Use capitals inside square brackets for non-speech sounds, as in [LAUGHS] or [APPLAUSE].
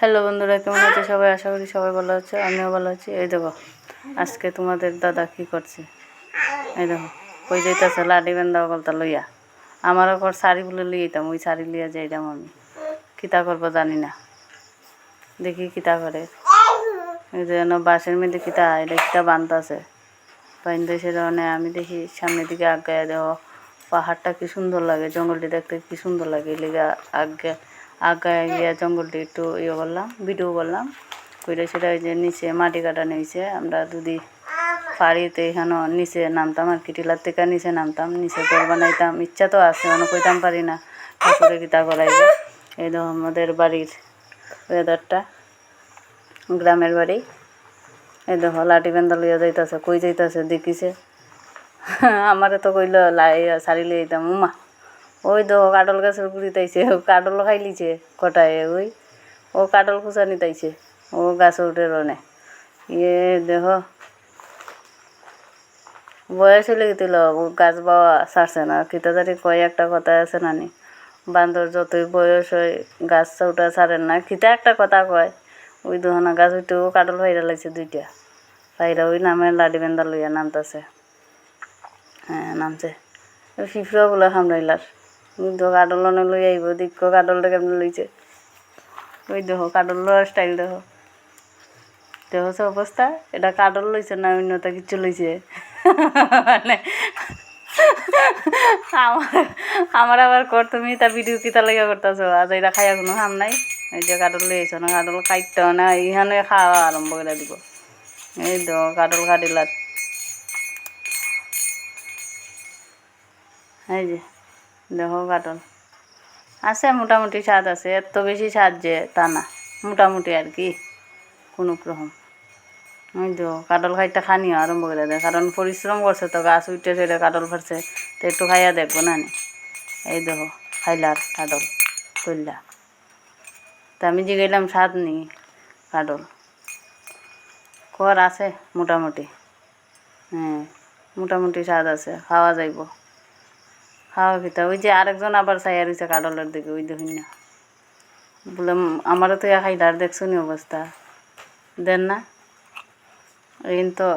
Hello বন্ধুরা, কেমন আছে সবাই? আশা করি সবাই ভালো আছে, আমিও ভালো আছি। এই দেখো, আজকে তোমাদের দাদা কি করছে? এই দেখো, কই যাইতেছে? লাডি বেন্দা বলতা লইয়া। আমারও কর শাড়ি বলে লিয়ে যেতাম ওই শাড়ি লিয়া যাইতাম আমি। কিতা করব জানি না। দেখি কিতা করে। এই যেন বাঁশের মধ্যে কিতা, এটা কিতা বানতাছে। বাইন্দে সে ধরনের আমি দেখি সামনের দিকে আগায় দেখো, পাহাড়টা কি সুন্দর লাগে, জঙ্গলটি দেখতে কি সুন্দর লাগে লেগে আগে আগায় গিয়া জঙ্গলটি একটু ইয়ে করলাম, ভিডিও করলাম। কইরা সেটা ওই যে নিচে মাটি কাটা নিয়েছে, আমরা যদি পাড়িতে এখানে নিচে নামতাম আর কি, টিলার থেকে নিচে নামতাম, নিচে ঘর বানাইতাম, ইচ্ছা তো আছে অনেক কইতাম পারি না ঠাকুরে গীতা করাইব। এই দেখো আমাদের বাড়ির ওয়েদারটা গ্রামের বাড়ি। এই দেখো, লাঠি বেন্দা লইয়া যাইতাছে, কই যাইতাছে, দেখিছে? [LAUGHS] আমারে তো কইল, লাই শাড়ি লিয়ে যেতাম উমা। ওই দেখো কাডল গাছের গুড়ি তাইছে, ও কাডল খাই লিছে কটায়, ওই ও কাডল খুঁচা নিতাইছে, ও গাছে উঠে রনে। ইয়ে দেহ বয়স হলে গেছিল গাছ বাবা ছাড়ছে না কিতাদারি কয় একটা কথা আছে নানি। বান্দর যতই বয়স হয়, গাছ উঠা ছাড়েন না খিতা একটা কথা কয়, ওই দুহানা গাছ উঠেও কাডল ভাইরা লাগছে দুইটা। ভাইরা ওই নামে লাডি বেন্দা লইয়া নামতাছে। হ্যাঁ নামছে। ফিফড়া বলে সামলাইলার তো কাডল অনেক লই আইব দিক্ষ কাডলটা কেমন লইছে ওই দেখো কাডল স্টাইল দেখো। দেখছ অবস্থা এটা কাডল লইছে না অন্যতা কিছু লইছে মানে আমার আমার আবার কর তুমি তা ভিডিও কিতা লেগে করতেছো আজ এটা খাইয়া কোনো কাম নাই? এই যে কাডল লইছ না কাডল খাইতে না, ইহানে খাওয়া আরম্ভ করে দিব। এই তো কাডল কাটিলার এই যে। দেখো কাটল আছে, মোটামুটি স্বাদ আছে, এত বেশি স্বাদ যে তা না, মোটামুটি আর কি, কোনো রকম। ওই তো কাটল খাইতে খানিও আরম্ভ করে দেয় কারণ পরিশ্রম করছে তো, গাছ উঠে সেটা কাটল ফারছে তো একটু খাইয়া দেখব নি এই দেখো, খাইলার কাটল তুললা তা আমি জিগাইলাম স্বাদ নি কাটল কর আছে, মোটামুটি। হ্যাঁ মোটামুটি স্বাদ আছে, খাওয়া যাইব। খাওয়া খেতে ওই যে আরেকজন আবার চাইয়া রয়েছে কাডলের দিকে, ওই দেখুন না। বলে আমারও তো খাইলার দেখছ নি অবস্থা। দেন না? এই তো